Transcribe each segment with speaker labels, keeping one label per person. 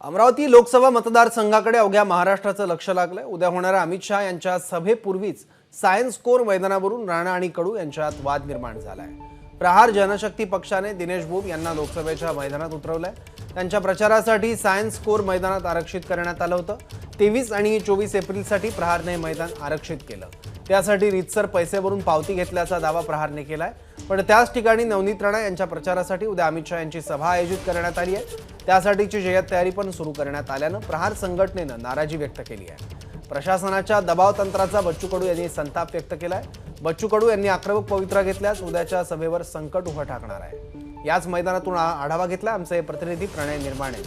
Speaker 1: अमरावती लोकसभा मतदारसंघाकडे अवघ्या महाराष्ट्राचं लक्ष लागलंय. उद्या होणाऱ्या अमित शहा यांच्या सभेपूर्वीच सायन्स कोर मैदानावरून राणा आणि कडू यांच्यात वाद निर्माण झालाय. प्रहार जनशक्ती पक्षाने दिनेश बोब यांना लोकसभेच्या मैदानात उतरवलंय. त्यांच्या प्रचारासाठी सायन्स कोर मैदानात आरक्षित करण्यात आलं होतं. तेवीस आणि चोवीस एप्रिलसाठी प्रहारने मैदान आरक्षित केलं. त्यासाठी रीतसर पैसे भरून पावती घेतल्याचा दावा प्रहारने केलाय. पण त्याच ठिकाणी नवनीत राणा यांच्या प्रचारासाठी उद्या अमित शहा यांची सभा आयोजित करण्यात आली आहे. त्यासाठीची जय्यत तयारी पण सुरू करण्यात आल्यानं प्रहार संघटनेनं नाराजी व्यक्त केली आहे. प्रशासनाच्या दबाव तंत्राचा बच्चू कडू यांनी संताप व्यक्त केला आहे बच्चू कडू यांनी आक्रमक पवित्रा घेतल्यास उद्याच्या सभेवर संकट उभं ठाकणार आहे. याच मैदानातून आढावा घेतला आमचे प्रतिनिधी प्रणय निर्माणे.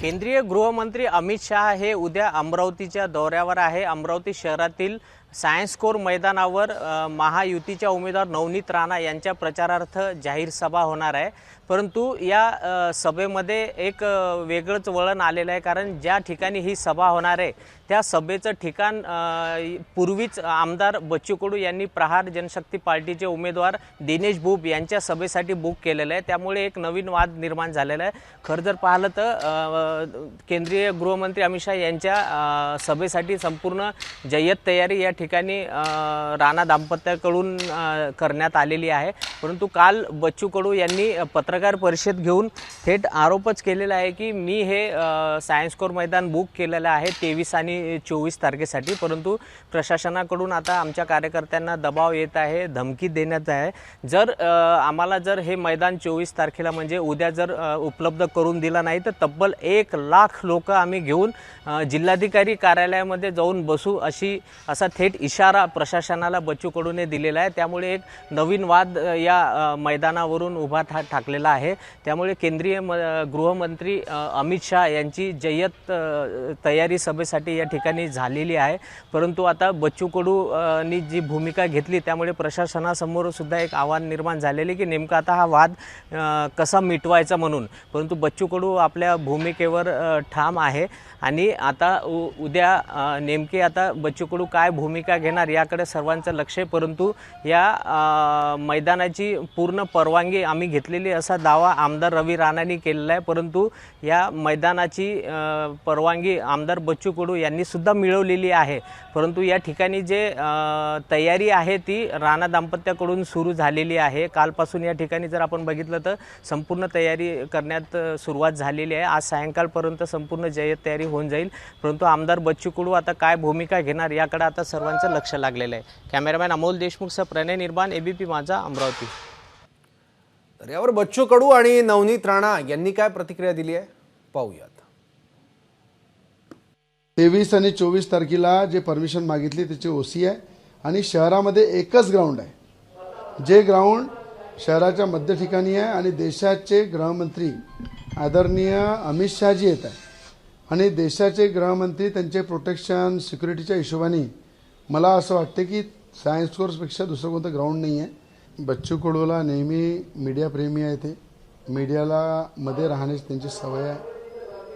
Speaker 2: केंद्रीय गृहमंत्री अमित शहा हे उद्या अमरावतीच्या दौऱ्यावर आहे. अमरावती शहरातील सायन्स कोर मैदानावर महायुतीच्या उमेदवार नवनीत राणा यांच्या प्रचारार्थ जाहीर सभा होणार आहे. परंतु या सभेमध्ये एक वेगळंच वळण आलेलं आहे कारण ज्या ठिकाणी ही सभा होणार आहे त्या सभेचं ठिकाण पूर्वीच आमदार बच्चू कडू यांनी प्रहार जनशक्ती पार्टीचे उमेदवार दिनेश बुब यांच्या सभेसाठी बुक केलेलं आहे. त्यामुळे एक नवीन वाद निर्माण झालेला आहे. खरं जर पाहिलं तर केंद्रीय गृहमंत्री अमित शहा यांच्या सभेसाठी संपूर्ण जय्यत तयारी या ठिकाणी राणा दाम्पत्याकडून करण्यात आलेली आहे. परंतु काल बच्चू कडू यांनी पत्रकार परिषद घेऊन थेट आरोपच केलेला आहे की मी हे सायन्स कोर मैदान बुक केलेलं आहे तेवीस आणि चोवीस तारखेसाठी. परंतु प्रशासनाकडून आता आमच्या कार्यकर्त्यांना दबाव येत आहे धमकी देण्यात आहे. जर आम्हाला जर हे मैदान चोवीस तारखेला म्हणजे उद्या जर उपलब्ध करून दिला नाही तर तब्बल एक लाख लोक आम्ही घेऊन जिल्हाधिकारी कार्यालयामध्ये जाऊन बसू अशी असा थेट इशारा प्रशासनाला बच्चू कडूने दिलेला आहे. त्यामुळे एक नवीन वाद या मैदानावरून उभा था ठाकलेला आहे. त्यामुळे केंद्रीय म गृहमंत्री अमित शहा यांची जय्यत तयारी सभेसाठी या ठिकाणी झालेली आहे. परंतु आता बच्चू कडूनी जी भूमिका घेतली त्यामुळे प्रशासनासमोर सुद्धा एक आव्हान निर्माण झालेले की नेमका आता हा वाद कसा मिटवायचा म्हणून. परंतु बच्चू कडू आपल्या भूमिकेवर ठाम आहे. आणि आता उ उद्या नेमके आता बच्चू कडू काय भूमिका घेणार याकडे सर्वांचं लक्ष आहे परंतु या मैदानाची पूर्ण परवानगी आम्ही घेतलेली असा दावा आमदार रवी राणांनी केलेला आहे परंतु या मैदानाची परवानगी आमदार बच्चू कडू यांनीसुद्धा मिळवलेली आहे. परंतु या ठिकाणी जे तयारी आहे ती राणा दाम्पत्याकडून सुरू झालेली आहे. कालपासून या ठिकाणी जर आपण बघितलं तर संपूर्ण तयारी करण्यात सुरुवात झालेली आहे. आज सायंकाळपर्यंत संपूर्ण जय्यत तयारी होऊन जाईल. परंतु आमदार बच्चू कडू आता काय भूमिका घेणार याकडे आता सर्वांचं लक्ष लागलेलं आहे. कॅमेरामॅन अमोल देशमुखसह प्रणय निर्माण एबीपी माझा अमरावती.
Speaker 1: तर यावर बच्चू कडू आणि नवनीत राणा यांनी काय प्रतिक्रिया दिली आहे? पाहूयात.
Speaker 3: तेवीस आणि चोवीस तारखेला जे परमिशन मागितली त्याची ओसी आहे आणि शहरामध्ये एकच ग्राउंड आहे. जे ग्राउंड शहराच्या मध्य ठिकाणी आहे आणि देशाचे गृहमंत्री आदरणीय अमित शहाजी येत आहे आणि देशाचे गृहमंत्री त्यांचे प्रोटेक्शन सिक्युरिटीच्या हिशोबाने मला असं वाटतं की सायन्स कोर्सपेक्षा दुसरं कोणतं ग्राउंड नाही आहे बच्चू कडूला नेहमी मीडियाप्रेमी आहे ते. मीडियाला मध्ये राहण्याची त्यांची सवय आहे.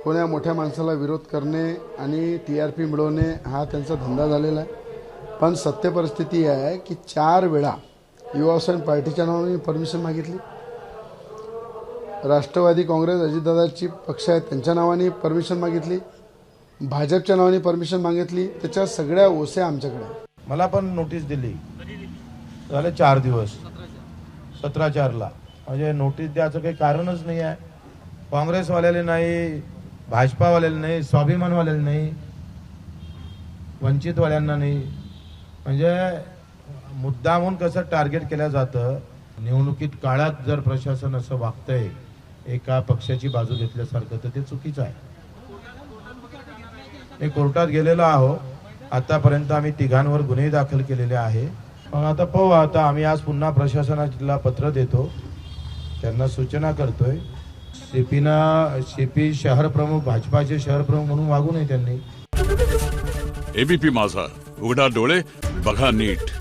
Speaker 3: कोण्या मोठ्या माणसाला विरोध करणे आणि टी आर पी मिळवणे हा त्यांचा धंदा झालेला आहे. पण सत्य परिस्थिती आहे की चार वेळा युवासेन पार्टीच्या नावाने परमिशन मागितली. राष्ट्रवादी काँग्रेस अजितदादाची पक्ष आहेत त्यांच्या नावाने परमिशन मागितली. भाजपच्या नावाने परमिशन मागितली त्याच्या सगळ्या ओसे आमच्याकडे
Speaker 4: मला पण नोटीस दिली. झाले चार दिवस. सतरा चारला म्हणजे नोटीस द्यायचं काही कारणच नाही आहे. काँग्रेसवाल्याले नाही भाजपावाल्याला नाही स्वाभिमानवाल्याला नाही वंचितवाल्यांना नाही. म्हणजे मुद्दा कसं टार्गेट केलं जातं निवडणुकीत काळात जर प्रशासन असं वागतंय एका पक्षाची बाजू घेतल्यासारखं तर ते चुकीचं आहे. मी कोर्टात गेलेलो आहो आतापर्यंत आम्ही तिघांवर गुन्हे दाखल केलेले आहे. मग आता पाहू आता आम्ही आज पुन्हा प्रशासनाला पत्र देतो. त्यांना सूचना करतोय. सीपीना सीपी शहर प्रमुख भाजपाचे शहर प्रमुख म्हणून वागू नये त्यांनी.
Speaker 5: एबीपी माझा. उघडा डोळे बघा नीट.